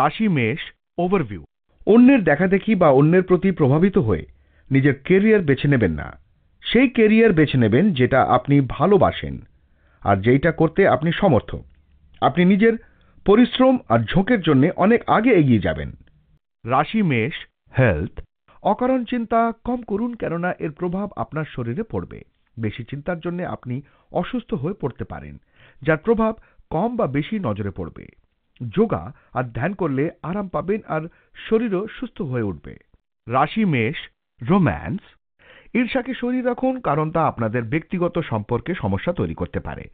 রাশি মেষ ওভারভিউ অন্যের দেখাদেখি বা অন্যের প্রতি প্রভাবিত হয়ে নিজের কেরিয়ার বেছে নেবেন না। সেই কেরিয়ার বেছে নেবেন যেটা আপনি ভালোবাসেন আর যেইটা করতে আপনি সমর্থ আপনি নিজের পরিশ্রম আর ঝোঁকের জন্য অনেক আগে এগিয়ে যাবেন। রাশি মেষ হেলথ অকারণ চিন্তা কম করুন কেননা এর প্রভাব আপনার শরীরে পড়বে। বেশি চিন্তার জন্য আপনি অসুস্থ হয়ে পড়তে পারেন যার প্রভাব কম বা বেশি নজরে পড়বে। যোগা আর ধ্যান করলে আরাম পাবেন আর শরীরও সুস্থ হয়ে উঠবে। রাশি, মেষ, রোম্যান্স, ঈর্ষাকে সরিয়ে রাখুন কারণ তা আপনাদের ব্যক্তিগত সম্পর্কে সমস্যা তৈরি করতে পারে।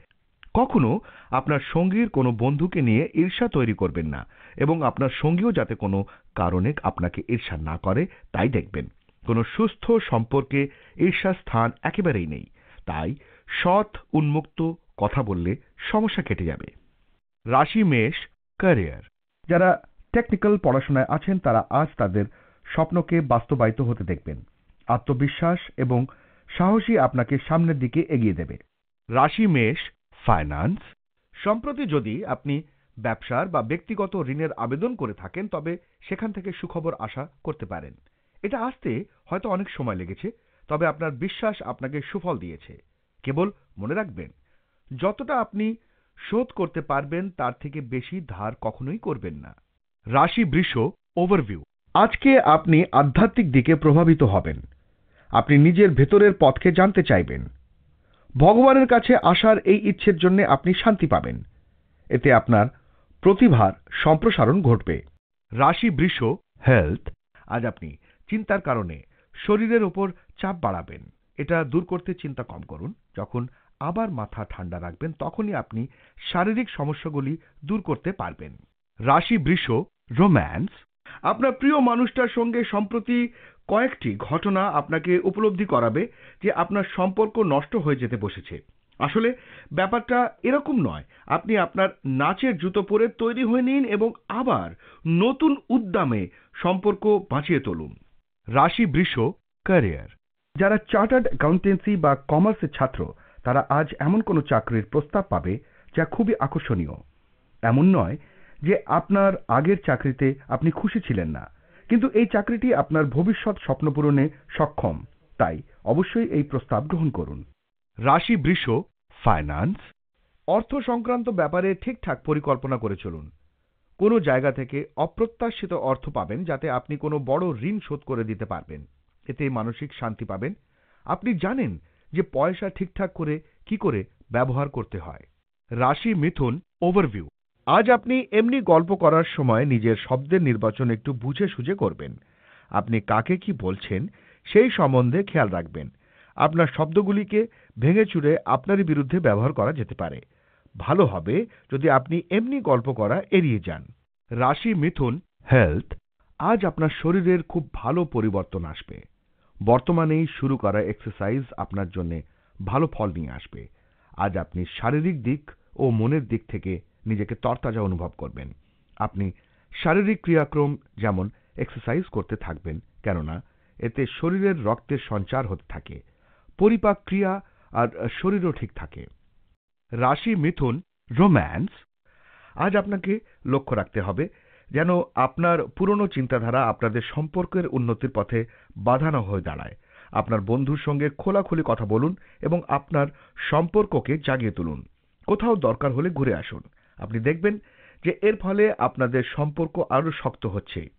কখনো আপনার সঙ্গীর কোনো বন্ধুকে নিয়ে ঈর্ষা তৈরি করবেন না এবং আপনার সঙ্গীও যাতে কোনো কারণে আপনাকে ঈর্ষা না করে, তাই দেখবেন। কোনো সুস্থ সম্পর্কে ঈর্ষার স্থান একেবারেই নেই। তাই সৎ, উন্মুক্ত কথা বললে সমস্যা কেটে যাবে। রাশি, মেষ ক্যারিয়ার যারা টেকনিক্যাল পড়াশোনায় আছেন তারা আজ তাদের স্বপ্নকে বাস্তবায়িত হতে দেখবেন। আত্মবিশ্বাস এবং সাহসী আপনাকে সামনের দিকে এগিয়ে দেবে। রাশি মেষ ফাইন্যান্স সম্প্রতি যদি আপনি ব্যবসার বা ব্যক্তিগত ঋণের আবেদন করে থাকেন তবে সেখান থেকে সুখবর আশা করতে পারেন। এটা আসতে হয়তো অনেক সময় লেগেছে তবে আপনার বিশ্বাস আপনাকে সুফল দিয়েছে। কেবল মনে রাখবেন যতটা আপনি শোধ করতে পারবেন, তার থেকে বেশি ধার কখনোই করবেন না। রাশি বৃষ ওভারভিউ আজকে আপনি আধ্যাত্মিক দিকে প্রভাবিত হবেন। আপনি নিজের ভেতরের পথকে জানতে চাইবেন। ভগবানের কাছে আসার এই ইচ্ছের জন্য আপনি শান্তি পাবেন। এতে আপনার প্রতিভার সম্প্রসারণ ঘটবে। রাশি বৃষ হেলথ আজ আপনি চিন্তার কারণে শরীরের ওপর চাপ বাড়াবেন। এটা দূর করতে চিন্তা কম করুন। যখন আবার মাথা ঠান্ডা রাখবেন, তখনই আপনি শারীরিক সমস্যাগুলি দূর করতে পারবেন। রাশি বৃষ, রোম্যান্স। আপনার প্রিয় মানুষটার সঙ্গে সম্প্রতি কয়েকটি ঘটনা আপনাকে উপলব্ধি করাবে যে আপনার সম্পর্ক নষ্ট হয়ে যেতে বসেছে। আসলে ব্যাপারটা এরকম নয়, আপনি আপনার নাচের জুতো পরে তৈরি হয়ে নিন এবং আবার নতুন উদ্যমে সম্পর্ক বাঁচিয়ে তুলুন। রাশি বৃষ, ক্যারিয়ার। যারা চার্টার্ড অ্যাকাউন্টেন্সি বা কমার্সের ছাত্র তারা আজ এমন কোনো চাকরির প্রস্তাব পাবে যা খুবই আকর্ষণীয়। এমন নয় যে আপনার আগের চাকরিতে আপনি খুশি ছিলেন না, কিন্তু এই চাকরিটি আপনার ভবিষ্যৎ স্বপ্ন পূরণে সক্ষম, তাই অবশ্যই এই প্রস্তাব গ্রহণ করুন। রাশি বৃষ, ফাইন্যান্স, অর্থ সংক্রান্ত ব্যাপারে ঠিকঠাক পরিকল্পনা করে চলুন। কোনো জায়গা থেকে অপ্রত্যাশিত অর্থ পাবেন যাতে আপনি কোনো বড় ঋণ শোধ করে দিতে পারবেন। এতে মানসিক শান্তি পাবেন। আপনি জানেন যে পয়সা ঠিকঠাক করে কি করে ব্যবহার করতে হয়। রাশি মিথুন ওভারভিউ আজ আপনি এমনি গল্প করার সময় নিজের শব্দের নির্বাচন একটু বুঝে সুঝে করবেন। আপনি কাকে কি বলছেন সেই সম্বন্ধে খেয়াল রাখবেন। আপনার শব্দগুলিকে ভেঙে চুরে আপনারই বিরুদ্ধে ব্যবহার করা যেতে পারে। ভালো হবে যদি আপনি এমনি গল্প করা এড়িয়ে যান। রাশি মিথুন হেলথ আজ আপনার শরীরের খুব ভালো পরিবর্তন আসবে। বর্তমানেই শুরু করা এক্সারসাইজ আপনার জন্য ভালো ফল নিয়ে আসবে। আজ আপনি শারীরিক দিক ও মনের দিক থেকে নিজেকে তরতাজা অনুভব করবেন। আপনি শারীরিক ক্রিয়াক্রম যেমন এক্সারসাইজ করতে থাকবেন, কেননা এতে শরীরের রক্তের সঞ্চার হতে থাকে, পরিপাক ক্রিয়া আর শরীরও ঠিক থাকে। রাশি মিথুন, রোম্যান্স, আজ আপনাকে লক্ষ্য রাখতে হবে যেন আপনার পুরনো চিন্তাধারা আপনাদের সম্পর্কের উন্নতির পথে বাধা না হয়ে দাঁড়ায়। আপনার বন্ধুর সঙ্গে খোলাখুলি কথা বলুন এবং আপনার সম্পর্ককে জাগিয়ে তুলুন। কোথাও দরকার হলে ঘুরে আসুন। আপনি দেখবেন যে এর ফলে আপনাদের সম্পর্ক আরও শক্ত হচ্ছে।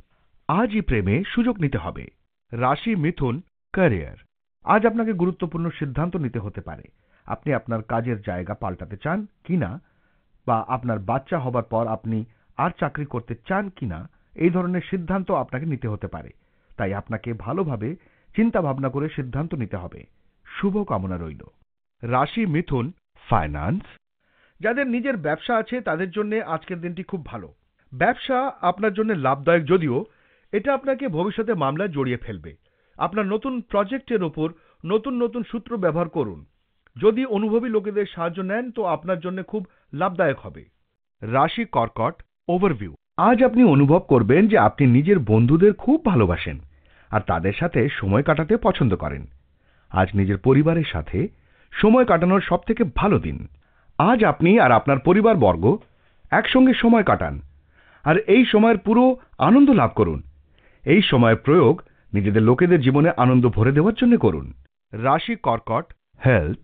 আজই প্রেমে সুযোগ নিতে হবে। রাশি মিথুন, ক্যারিয়ার। আজ আপনাকে গুরুত্বপূর্ণ সিদ্ধান্ত নিতে হতে পারে। আপনি আপনার কাজের জায়গা পাল্টাতে চান কিনা বা আপনার বাচ্চা হবার পর আপনি আর চাকরি করতে চান কিনা, এই ধরনের সিদ্ধান্ত আপনাকে নিতে হতে পারে। তাই আপনাকে ভালোভাবে চিন্তা ভাবনা করে সিদ্ধান্ত নিতে হবে। শুভ কামনা রইল। রাশি মিথুন ফাইন্যান্স। যাদের নিজের ব্যবসা আছে, তাদের জন্য আজকের দিনটি খুব ভালো। ব্যবসা আপনার জন্য লাভদায়ক যদিও এটা আপনাকে ভবিষ্যতে মামলায় জড়িয়ে ফেলবে। আপনার নতুন প্রজেক্টের ওপর নতুন নতুন সূত্র ব্যবহার করুন। যদি অনুভবী লোকেদের সাহায্য নেন, তো আপনার জন্য খুব লাভদায়ক হবে। রাশি কর্কট। ওভারভিউ আজ আপনি অনুভব করবেন যে আপনি নিজের বন্ধুদের খুব ভালোবাসেন আর তাদের সাথে সময় কাটাতে পছন্দ করেন। আজ নিজের পরিবারের সাথে সময় কাটানোর সবথেকে ভালো দিন। আজ আপনি আর আপনার পরিবারবর্গ একসঙ্গে সময় কাটান আর এই সময়ের পুরো আনন্দ লাভ করুন। এই সময়ের প্রয়োগ নিজেদের লোকেদের জীবনে আনন্দ ভরে দেওয়ার জন্য করুন। রাশি কর্কট হেলথ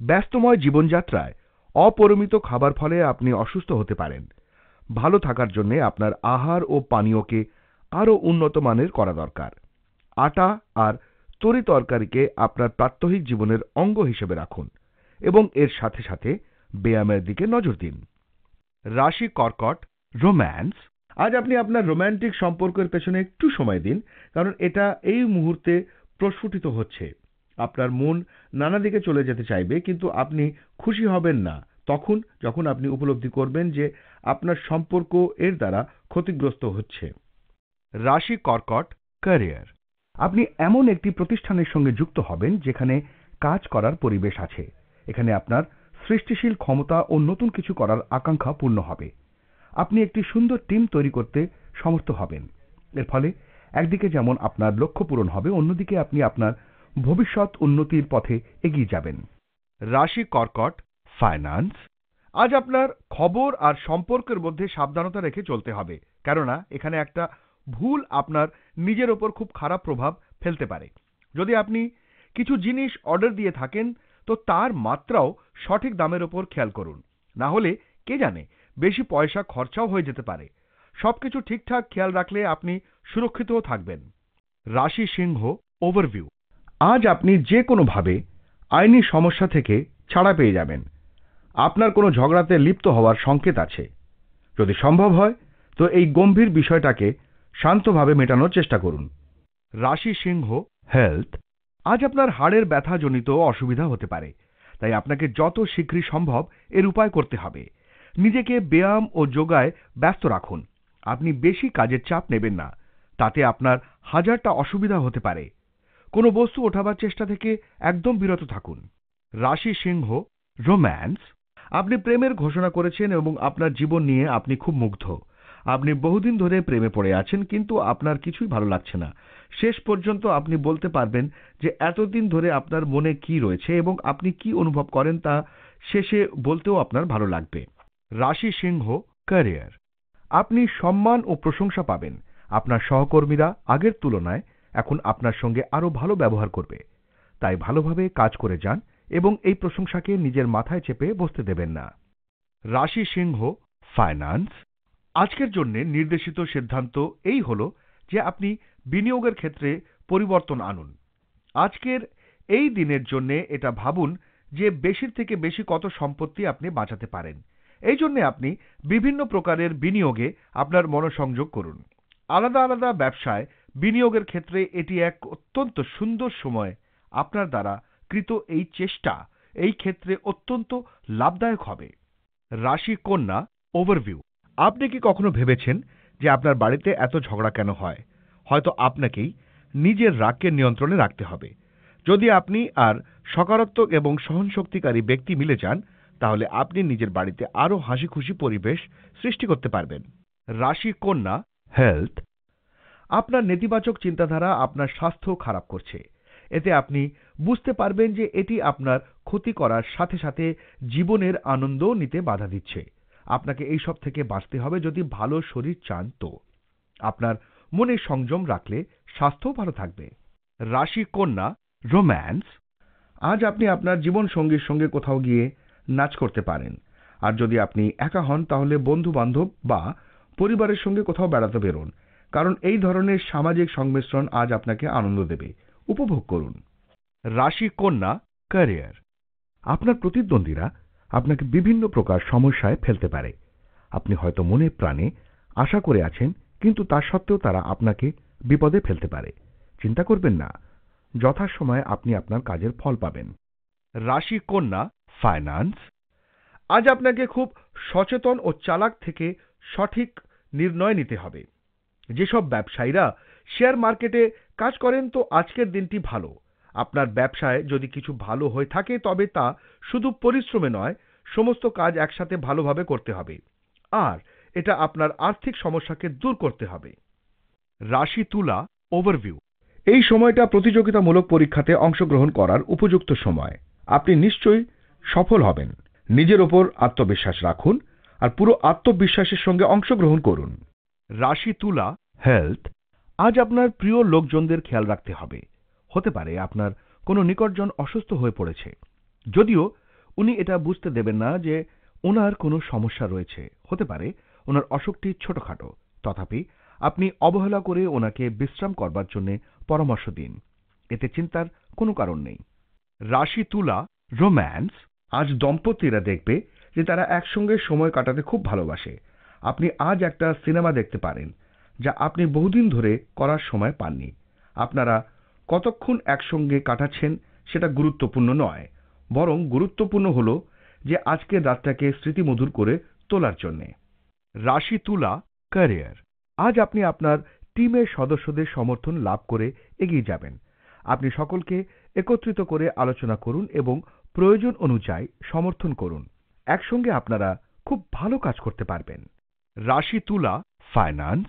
ব্যস্তময় জীবনযাত্রায় অপরিমিত খাবার ফলে আপনি অসুস্থ হতে পারেন। ভালো থাকার জন্য আপনার আহার ও পানীয়কে আরও উন্নত মানের করা দরকার। আটা আর তরি তরকারিকে আপনার প্রাত্যহিক জীবনের অঙ্গ হিসেবে রাখুন এবং এর সাথে সাথে ব্যায়ামের দিকে নজর দিন। রাশি কর্কট, রোম্যান্স। আজ আপনি আপনার রোম্যান্টিক সম্পর্কের পেছনে একটু সময় দিন, কারণ এটা এই মুহূর্তে প্রস্ফুটিত হচ্ছে। আপনার মন নানা দিকে চলে যেতে চাইবে, কিন্তু আপনি খুশি হবেন না। তখন যখন আপনি উপলব্ধি করবেন যে আপনার সম্পর্ক এর দ্বারা ক্ষতিগ্রস্ত হচ্ছে। রাশি কর্কট ক্যারিয়ার। আপনি এমন একটি প্রতিষ্ঠানের সঙ্গে যুক্ত হবেন যেখানে কাজ করার পরিবেশ আছে। এখানে আপনার সৃষ্টিশীল ক্ষমতা ও নতুন কিছু করার আকাঙ্ক্ষা পূর্ণ হবে। আপনি একটি সুন্দর টিম তৈরি করতে সমর্থ হবেন। এর ফলে একদিকে যেমন আপনার লক্ষ্য পূরণ হবে, অন্যদিকে আপনি আপনার ভবিষ্যৎ উন্নতির পথে এগিয়ে যাবেন। রাশি কর্কট ফাইন্যান্স আজ আপনার খবর আর সম্পর্কের মধ্যে সাবধানতা রেখে চলতে হবে। কেননা, এখানে একটা ভুল আপনার নিজের ওপর খুব খারাপ প্রভাব ফেলতে পারে। যদি আপনি কিছু জিনিস অর্ডার দিয়ে থাকেন, তো তার মাত্রাও সঠিক দামের ওপর খেয়াল করুন। না হলে, কে জানে, বেশি পয়সা খরচাও হয়ে যেতে পারে। সবকিছু ঠিকঠাক খেয়াল রাখলে আপনি সুরক্ষিতও থাকবেন। রাশি সিংহ ওভারভিউ আজ আপনি যে কোনোভাবে আইনি সমস্যা থেকে ছাড়া পেয়ে যাবেন। আপনার কোনো ঝগড়াতে লিপ্ত হওয়ার সংকেত আছে। যদি সম্ভব হয়, তো এই গম্ভীর বিষয়টাকে শান্তভাবে মেটানোর চেষ্টা করুন। রাশি সিংহ, হেলথ, আজ আপনার হাড়ের ব্যথাজনিত অসুবিধা হতে পারে। তাই আপনাকে যত শীঘ্রই সম্ভব এর উপায় করতে হবে। নিজেকে ব্যায়াম ও যোগায় ব্যস্ত রাখুন। আপনি বেশি কাজের চাপ নেবেন না। তাতে আপনার হাজারটা অসুবিধা হতে পারে। কোনো বস্তু ওঠাবার চেষ্টা থেকে একদম বিরত থাকুন। রাশি সিংহ, রোম্যান্স আপনি প্রেমের ঘোষণা করেছেন এবং আপনার জীবন নিয়ে আপনি খুব মুগ্ধ। আপনি বহুদিন ধরে প্রেমে পড়ে আছেন, কিন্তু আপনার কিছুই ভালো লাগছে না। শেষ পর্যন্ত আপনি বলতে পারবেন যে এতদিন ধরে আপনার মনে কি রয়েছে এবং আপনি কি অনুভব করেন তা শেষে বলতেও আপনার ভালো লাগবে। রাশি সিংহ, ক্যারিয়ার। আপনি সম্মান ও প্রশংসা পাবেন। আপনার সহকর্মীরা আগের তুলনায় এখন আপনার সঙ্গে আরও ভালো ব্যবহার করবে। তাই ভালোভাবে কাজ করে যান এবং এই প্রশংসাকে নিজের মাথায় চেপে বসতে দেবেন না। রাশি সিংহ ফাইন্যান্স আজকের জন্য নির্দেশিত সিদ্ধান্ত এই হল যে আপনি বিনিয়োগের ক্ষেত্রে পরিবর্তন আনুন। আজকের এই দিনের জন্য এটা ভাবুন যে বেশির থেকে বেশি কত সম্পত্তি আপনি বাঁচাতে পারেন। এই জন্য আপনি বিভিন্ন প্রকারের বিনিয়োগে আপনার মনোসংযোগ করুন। আলাদা আলাদা ব্যবসায় বিনিয়োগের ক্ষেত্রে এটি এক অত্যন্ত সুন্দর সময় আপনার দ্বারা কৃত এই চেষ্টা এই ক্ষেত্রে অত্যন্ত লাভদায়ক হবে। রাশি কন্যা ওভারভিউ আপনি কি কখনো ভেবেছেন যে আপনার বাড়িতে এত ঝগড়া কেন হয়? হয়তো আপনাকেই নিজের রাগকে নিয়ন্ত্রণে রাখতে হবে। যদি আপনি আর সকারাত্মক এবং সহনশক্তিকারী ব্যক্তি মিলে যান, তাহলে আপনি নিজের বাড়িতে আরও হাসি খুশি পরিবেশ সৃষ্টি করতে পারবেন। রাশি কন্যা হেলথ আপনার নেতিবাচক চিন্তাধারা আপনার স্বাস্থ্য খারাপ করছে। এতে আপনি বুঝতে পারবেন যে এটি আপনার ক্ষতি করার সাথে সাথে জীবনের আনন্দও নিতে বাধা দিচ্ছে। আপনাকে এই সব থেকে বাঁচতে হবে যদি ভালো শরীর চান তো। আপনার মনে সংযম রাখলে স্বাস্থ্যও ভালো থাকবে। রাশি কন্যা, রোম্যান্স। আজ আপনি আপনার জীবন সঙ্গীর সঙ্গে কোথাও গিয়ে নাচ করতে পারেন। আর যদি আপনি একা হন, তাহলে বন্ধু বান্ধব বা পরিবারের সঙ্গে কোথাও বেড়াতে বেরোন। কারণ এই ধরনের সামাজিক সংমিশ্রণ আজ আপনাকে আনন্দ দেবে। উপভোগ করুন। রাশি কন্যা, ক্যারিয়ার। আপনার প্রতিদ্বন্দ্বীরা আপনাকে বিভিন্ন প্রকার সমস্যায় ফেলতে পারে। আপনি হয়তো মনে প্রাণে আশা করে আছেন, কিন্তু তা সত্ত্বেও তারা আপনাকে বিপদে ফেলতে পারে। চিন্তা করবেন না। যথাসময়ে আপনি আপনার কাজের ফল পাবেন। রাশি কন্যা ফাইন্যান্স আজ আপনাকে খুব সচেতন ও চালাক থেকে সঠিক নির্ণয় নিতে হবে। যেসব ব্যবসায়ীরা শেয়ার মার্কেটে কাজ করেন তো আজকের দিনটি ভালো। আপনার ব্যবসায় যদি কিছু ভালো হয়ে থাকে, তবে তা শুধু পরিশ্রমে নয়, সমস্ত কাজ একসাথে ভালোভাবে করতে হবে। আর এটা আপনার আর্থিক সমস্যাকে দূর করতে হবে। রাশি তুলা ওভারভিউ। এই সময়টা প্রতিযোগিতামূলক পরীক্ষাতে অংশগ্রহণ করার উপযুক্ত সময়। আপনি নিশ্চয়ই সফল হবেন। নিজের ওপর আত্মবিশ্বাস রাখুন আর পুরো আত্মবিশ্বাসের সঙ্গে অংশগ্রহণ করুন। রাশি তুলা হেলথ আজ আপনার প্রিয় লোকজনদের খেয়াল রাখতে হবে। হতে পারে আপনার কোনো নিকটজন অসুস্থ হয়ে পড়েছে। যদিও উনি এটা বুঝতে দেবেন না যে ওনার কোনো সমস্যা রয়েছে। হতে পারে ওনার অসুখটি ছোটখাটো। তথাপি আপনি অবহেলা করে ওনাকে বিশ্রাম করবার জন্য পরামর্শ দিন। এতে চিন্তার কোনো কারণ নেই। রাশি তুলা, রোম্যান্স, আজ দম্পতিরা দেখবে যে তারা একসঙ্গে সময় কাটাতে খুব ভালোবাসে। আপনি আজ একটা সিনেমা দেখতে পারেন। যা আপনি বহুদিন ধরে করার সময় পাননি। আপনারা কতক্ষণ একসঙ্গে কাটাচ্ছেন সেটা গুরুত্বপূর্ণ নয়, বরং গুরুত্বপূর্ণ হল যে আজকের রাতটাকে স্মৃতিমধুর করে তোলার জন্যে। রাশি তুলা ক্যারিয়ার। আজ আপনি আপনার টিমের সদস্যদের সমর্থন লাভ করে এগিয়ে যাবেন। আপনি সকলকে একত্রিত করে আলোচনা করুন এবং প্রয়োজন অনুযায়ী সমর্থন করুন। একসঙ্গে আপনারা খুব ভালো কাজ করতে পারবেন। রাশি তুলা ফাইন্যান্স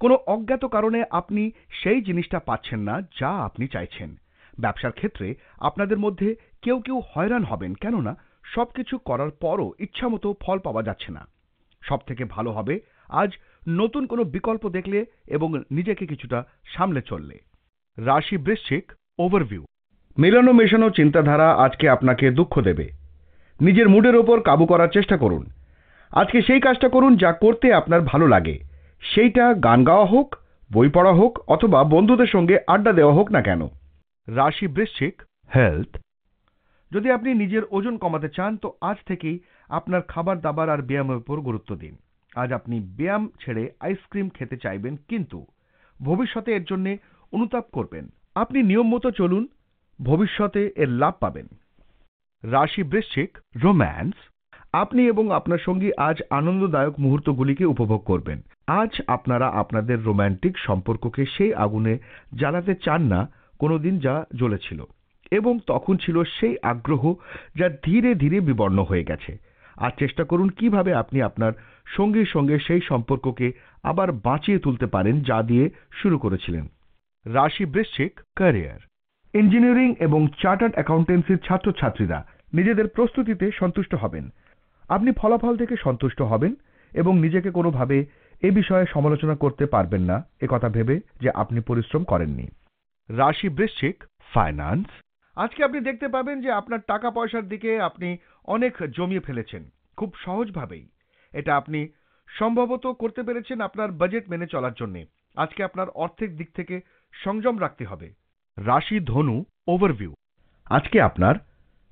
কোনো অজ্ঞাত কারণে আপনি সেই জিনিসটা পাচ্ছেন না যা আপনি চাইছেন। ব্যবসার ক্ষেত্রে আপনাদের মধ্যে কেউ কেউ হয়রান হবেন, কেননা সবকিছু করার পরও ইচ্ছামতো ফল পাওয়া যাচ্ছে না। সব থেকে ভালো হবে আজ নতুন কোনো বিকল্প দেখলে এবং নিজেকে কিছুটা সামলে চললে। রাশি বৃশ্চিক ওভারভিউ মেলানো মেশানো চিন্তাধারা আজকে আপনাকে দুঃখ দেবে। নিজের মুডের ওপর কাবু করার চেষ্টা করুন। আজকে সেই কাজটা করুন যা করতে আপনার ভালো লাগে। সেইটা গান গাওয়া হোক, বই পড়া হোক, অথবা বন্ধুদের সঙ্গে আড্ডা দেওয়া হোক না কেন। রাশি বৃশ্চিক হেলথ যদি আপনি নিজের ওজন কমাতে চান, তো আজ থেকেই আপনার খাবার, দাবার আর ব্যায়ামের উপর গুরুত্ব দিন। আজ আপনি ব্যায়াম ছেড়ে আইসক্রিম খেতে চাইবেন, কিন্তু ভবিষ্যতে এর জন্য অনুতাপ করবেন। আপনি নিয়ম মতো চলুন, ভবিষ্যতে এর লাভ পাবেন। রাশি বৃশ্চিক রোম্যান্স আপনি এবং আপনার সঙ্গী আজ আনন্দদায়ক মুহূর্তগুলিকে উপভোগ করবেন। আজ আপনারা আপনাদের রোম্যান্টিক সম্পর্ককে সেই আগুনে জ্বালাতে চান না কোনোদিন যা জ্বলেছিল। এবং তখন ছিল সেই আগ্রহ যা ধীরে ধীরে বিবর্ণ হয়ে গেছে। আর চেষ্টা করুন কীভাবে আপনি আপনার সঙ্গীর সঙ্গে সেই সম্পর্ককে আবার বাঁচিয়ে তুলতে পারেন যা দিয়ে শুরু করেছিলেন। রাশি বৃশ্চিক, ক্যারিয়ার। ইঞ্জিনিয়ারিং এবং চার্টার্ড অ্যাকাউন্টেন্সির ছাত্রছাত্রীরা নিজেদের প্রস্তুতিতে সন্তুষ্ট হবেন। আপনি ফলাফল থেকে সন্তুষ্ট হবেন এবং নিজেকে কোনোভাবে এ বিষয়ে সমালোচনা করতে পারবেন না। একথা ভেবে যে আপনি পরিশ্রম করেননি। রাশি বৃশ্চিক ফাইন্যান্স আজকে আপনি দেখতে পাবেন যে আপনার টাকা পয়সার দিকে আপনি অনেক জমিয়ে ফেলেছেন, খুব সহজভাবেই। এটা আপনি সম্ভবত করতে পেরেছেন আপনার বাজেট মেনে চলার জন্য। আজকে আপনার অর্থের দিক থেকে সংযম রাখতে হবে। রাশি ধনু ওভারভিউ আজকে আপনার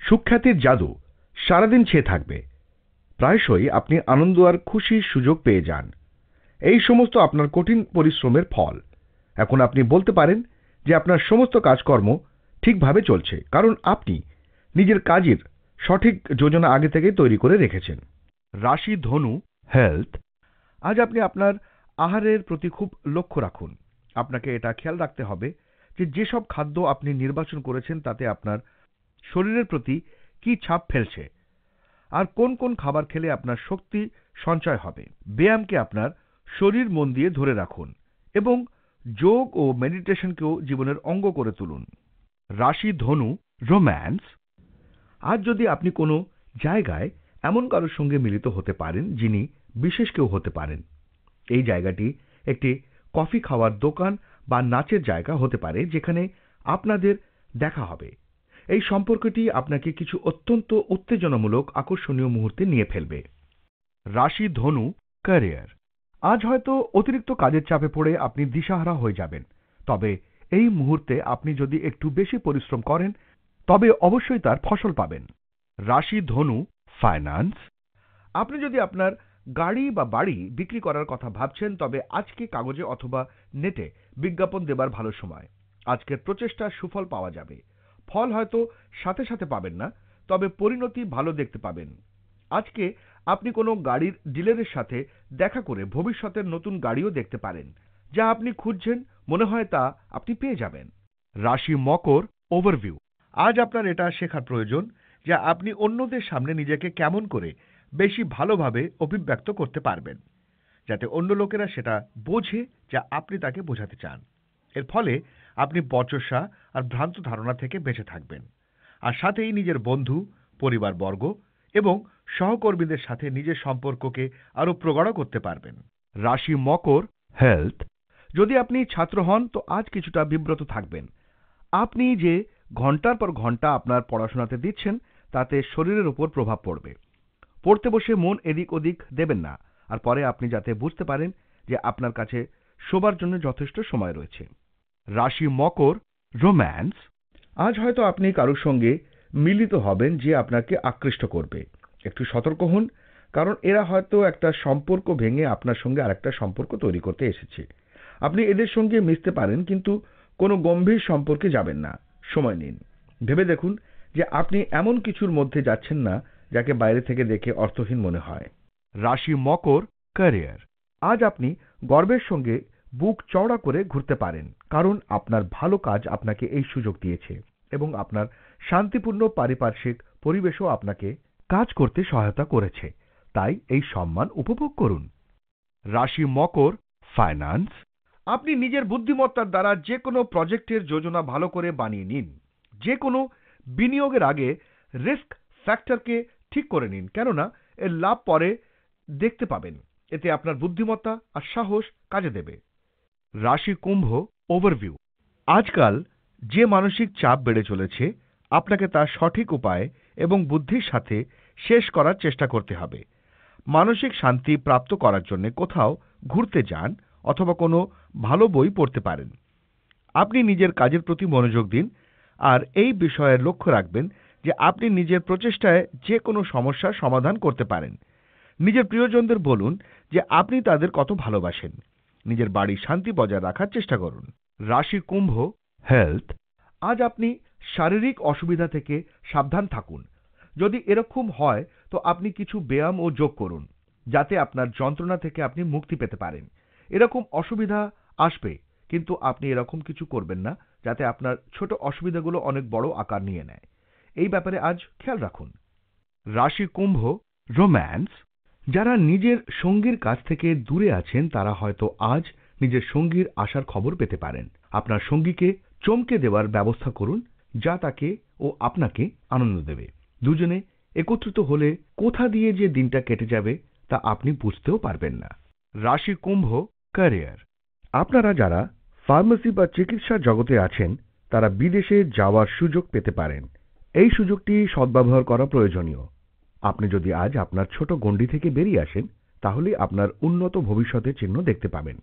সুখ্যাতির জাদু সারাদিন ছেয়ে থাকবে। প্রায়শই আপনি আনন্দ আর খুশির সুযোগ পেয়ে যান। এই সমস্ত আপনার কঠিন পরিশ্রমের ফল। এখন আপনি বলতে পারেন যে আপনার সমস্ত কাজকর্ম ঠিকভাবে চলছে, কারণ আপনি নিজের কাজের সঠিক যোজনা আগে থেকে তৈরি করে রেখেছেন। রাশি ধনু হেলথ আজ আপনি আপনার আহারের প্রতি খুব লক্ষ্য রাখুন। আপনাকে এটা খেয়াল রাখতে হবে যে যেসব খাদ্য আপনি নির্বাচন করেছেন, তাতে আপনার শরীরের প্রতি কি ছাপ ফেলছে, আর কোন কোন খাবার খেলে আপনার শক্তি সঞ্চয় হবে। ব্যায়ামকে আপনার শরীর মন দিয়ে ধরে রাখুন এবং যোগ ও মেডিটেশনকেও জীবনের অঙ্গ করে তুলুন। রাশি, ধনু, রোম্যান্স। আজ যদি আপনি কোনো জায়গায় এমন কারোর সঙ্গে মিলিত হতে পারেন যিনি বিশেষ কেউ হতে পারেন, এই জায়গাটি একটি কফি খাওয়ার দোকান বা নাচের জায়গা হতে পারে যেখানে আপনাদের দেখা হবে। এই সম্পর্কটি আপনাকে কিছু অত্যন্ত উত্তেজনামূলক আকর্ষণীয় মুহূর্তে নিয়ে ফেলবে। রাশি, ধনু, ক্যারিয়ার। আজ হয়তো অতিরিক্ত কাজের চাপে পড়ে আপনি দিশাহারা হয়ে যাবেন। তবে এই মুহূর্তে আপনি যদি একটু বেশি পরিশ্রম করেন, তবে অবশ্যই তার ফসল পাবেন। রাশি ধনু, ফাইন্যান্স। আপনি যদি আপনার গাড়ি বা বাড়ি বিক্রি করার কথা ভাবছেন, তবে আজকে কাগজে অথবা নেটে বিজ্ঞাপন দেবার ভালো সময়। আজকের প্রচেষ্টার সুফল পাওয়া যাবে। ফল হয়তো সাথে সাথে পাবেন না, তবে পরিণতি ভালো দেখতে পাবেন। আজকে আপনি কোনো গাড়ির ডিলারের সাথে দেখা করে ভবিষ্যতের নতুন গাড়িও দেখতে পারেন, যা আপনি খুঁজছেন, মনে হয় তা আপনি পেয়ে যাবেন। রাশি মকর ওভারভিউ। আজ আপনার এটা শেখার প্রয়োজন যা আপনি অন্যদের সামনে নিজেকে কেমন করে বেশি ভালোভাবে অভিব্যক্ত করতে পারবেন, যাতে অন্য লোকেরা সেটা বোঝে যা আপনি তাকে বোঝাতে চান। এর ফলে আপনি বচসা আর ভ্রান্ত ধারণা থেকে বেঁচে থাকবেন, আর সাথেই নিজের বন্ধু, পরিবারবর্গ এবং সহকর্মীদের সাথে নিজের সম্পর্ককে আরও প্রগাঢ় করতে পারবেন। রাশি মকর হেলথ যদি আপনি ছাত্র হন, তো আজ কিছুটা বিব্রত থাকবেন। আপনি যে ঘণ্টার পর ঘণ্টা আপনার পড়াশোনাতে দিচ্ছেন, তাতে শরীরের উপর প্রভাব পড়বে। পড়তে বসে মন এদিক ওদিক দেবেন না, আর পরে আপনি যাতে বুঝতে পারেন যে আপনার কাছে শোবার জন্য যথেষ্ট সময় রয়েছে। রাশি মকর রোম্যান্স আজ হয়তো আপনি কারোর সঙ্গে মিলিত হবেন যে আপনাকে আকৃষ্ট করবে। একটু সতর্ক হন, কারণ এরা হয়তো একটা সম্পর্ক ভেঙে আপনার সঙ্গে আরেকটা সম্পর্ক তৈরি করতে এসেছে। আপনি এদের সঙ্গে মিশতে পারেন, কিন্তু কোনো গম্ভীর সম্পর্কে যাবেন না। সময় নিন। ভেবে দেখুন যে আপনি এমন কিছুর মধ্যে যাচ্ছেন না, যাকে বাইরে থেকে দেখে অর্থহীন মনে হয়। রাশি মকর, ক্যারিয়ার। আজ আপনি গর্বের সঙ্গে বুক চওড়া করে ঘুরতে পারেন, কারণ আপনার ভালো কাজ আপনাকে এই সুযোগ দিয়েছে এবং আপনার শান্তিপূর্ণ, পারিপার্শ্বিক পরিবেশও আপনাকে কাজ করতে সহায়তা করেছে। তাই এই সম্মান উপভোগ করুন। রাশি মকর ফাইন্যান্স আপনি নিজের বুদ্ধিমত্তার দ্বারা যে কোনো প্রজেক্টের যোজনা ভালো করে বানিয়ে নিন। যে কোনো বিনিয়োগের আগে রিস্ক ফ্যাক্টরকে ঠিক করে নিন, কেননা এর লাভ পরে দেখতে পাবেন। এতে আপনার বুদ্ধিমত্তা আর সাহস কাজে দেবে। রাশি কুম্ভ ওভারভিউ আজকাল যে মানসিক চাপ বেড়ে চলেছে, আপনাকে তা সঠিক উপায় এবং বুদ্ধির সাথে শেষ করার চেষ্টা করতে হবে। মানসিক শান্তি প্রাপ্ত করার জন্য কোথাও ঘুরতে যান অথবা কোনো ভালো বই পড়তে পারেন। আপনি নিজের কাজের প্রতি মনোযোগ দিন আর এই বিষয়ে লক্ষ্য রাখবেন যে আপনি নিজের প্রচেষ্টায় যে কোনো সমস্যার সমাধান করতে পারেন। নিজের প্রিয়জনদের বলুন যে আপনি তাদের কত ভালোবাসেন। নিজের বাড়ির শান্তি বজায় রাখার চেষ্টা করুন। রাশি কুম্ভ হেলথ আজ আপনি শারীরিক অসুবিধা থেকে সাবধান থাকুন। যদি এরকম হয়, তো আপনি কিছু ব্যায়াম ও যোগ করুন, যাতে আপনার যন্ত্রণা থেকে আপনি মুক্তি পেতে পারেন। এরকম অসুবিধা আসবে, কিন্তু আপনি এরকম কিছু করবেন না, যাতে আপনার ছোট অসুবিধাগুলো অনেক বড় আকার নিয়ে নেয়। এই ব্যাপারে আজ খেয়াল রাখুন। রাশি কুম্ভ, রোম্যান্স, যারা নিজের সঙ্গীর কাছ থেকে দূরে আছেন, তারা হয়তো আজ নিজের সঙ্গীর আসার খবর পেতে পারেন। আপনার সঙ্গীকে চমকে দেওয়ার ব্যবস্থা করুন যা তাকে ও আপনাকে আনন্দ দেবে। দুজনে একত্রিত হলে কোথা দিয়ে যে দিনটা কেটে যাবে তা আপনি বুঝতেও পারবেন না। রাশি কুম্ভ, ক্যারিয়ার। আপনারা যারা ফার্মেসি বা চিকিৎসা জগতে আছেন, তারা বিদেশে যাওয়ার সুযোগ পেতে পারেন। এই সুযোগটি সদ্ব্যবহার করা প্রয়োজনীয়। আপনি যদি আজ আপনার ছোট গণ্ডি থেকে বেরিয়ে আসেন, তাহলে আপনার উন্নত ভবিষ্যতের চিহ্ন দেখতে পাবেন।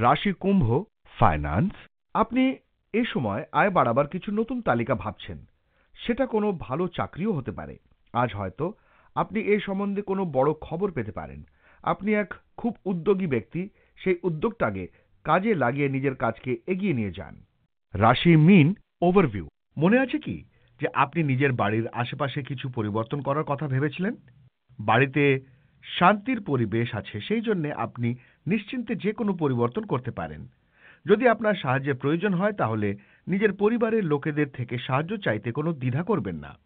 রাশি কুম্ভ, ফাইন্যান্স। আপনি এ সময় আয় বাড়াবার কিছু নতুন তালিকা ভাবছেন। সেটা কোনো ভালো চাকরিও হতে পারে। আজ হয়তো আপনি এ সম্বন্ধে কোনো বড় খবর পেতে পারেন। আপনি এক খুব উদ্যোগী ব্যক্তি, সেই উদ্যোগটাকে কাজে লাগিয়ে নিজের কাজকে এগিয়ে নিয়ে যান। রাশি মিন ওভারভিউ। মনে আছে কি যে আপনি নিজের বাড়ির আশেপাশে কিছু পরিবর্তন করার কথা ভেবেছিলেন? বাড়িতে শান্তির পরিবেশ আছে, সেই জন্য আপনি নিশ্চিন্তে যে কোনো পরিবর্তন করতে পারেন। যদি আপনার সাহায্যের প্রয়োজন হয়, তাহলে নিজের পরিবারের লোকেদের থেকে সাহায্য চাইতে কোনো দ্বিধা করবেন না।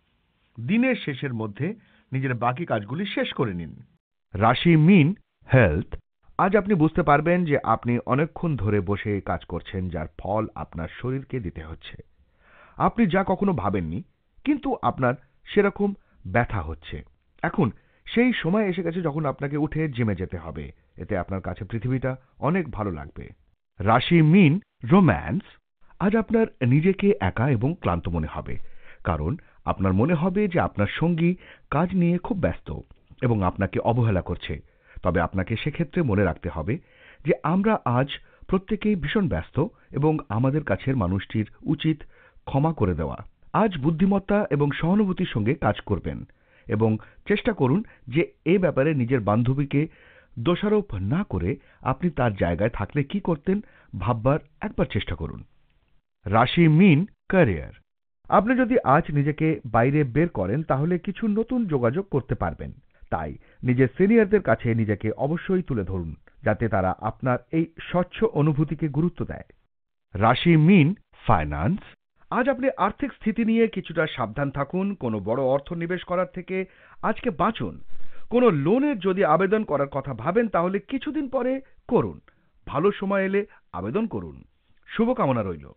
দিনের শেষের মধ্যে নিজের বাকি কাজগুলি শেষ করে নিন। রাশি মিন হেলথ, আজ আপনি বুঝতে পারবেন যে আপনি অনেকক্ষণ ধরে বসে কাজ করছেন, যার ফল আপনার শরীরকে দিতে হচ্ছে। আপনি যা কখনো ভাবেননি, কিন্তু আপনার সেরকম ব্যথা হচ্ছে। এখন সেই সময় এসে গেছে যখন আপনাকে উঠে জিমে যেতে হবে। এতে আপনার কাছে পৃথিবীটা অনেক ভালো লাগবে। রাশি মিন, রোম্যান্স, আজ আপনার নিজেকে একা এবং ক্লান্ত মনে হবে। কারণ আপনার মনে হবে যে আপনার সঙ্গী কাজ নিয়ে খুব ব্যস্ত এবং আপনাকে অবহেলা করছে। তবে আপনাকে সেক্ষেত্রে মনে রাখতে হবে যে আমরা আজ প্রত্যেকেই ভীষণ ব্যস্ত এবং আমাদের কাছের মানুষটির উচিত ক্ষমা করে দেওয়া। আজ বুদ্ধিমত্তা এবং সহানুভূতির সঙ্গে কাজ করবেন এবং চেষ্টা করুন যে এ ব্যাপারে নিজের বান্ধবীকে দোষারোপ না করে আপনি তার জায়গায় থাকলে কি করতেন ভাববার একবার চেষ্টা করুন। রাশি মিন ক্যারিয়ার আপনি যদি আজ নিজেকে বাইরে বের করেন, তাহলে কিছু নতুন যোগাযোগ করতে পারবেন। তাই নিজের সিনিয়রদের কাছে নিজেকে অবশ্যই তুলে ধরুন, যাতে তারা আপনার এই স্বচ্ছ অনুভূতিকে গুরুত্ব দেয়। রাশি মিন ফাইন্যান্স আজ আপনি আর্থিক স্থিতি নিয়ে কিছুটা সাবধান থাকুন, কোনো বড় অর্থ নিবেশ করার থেকে আজকে বাঁচুন। কোনো লোনের যদি আবেদন করার কথা ভাবেন, তাহলে কিছুদিন পরে করুন। ভালো সময় এলে আবেদন করুন। শুভকামনা রইল।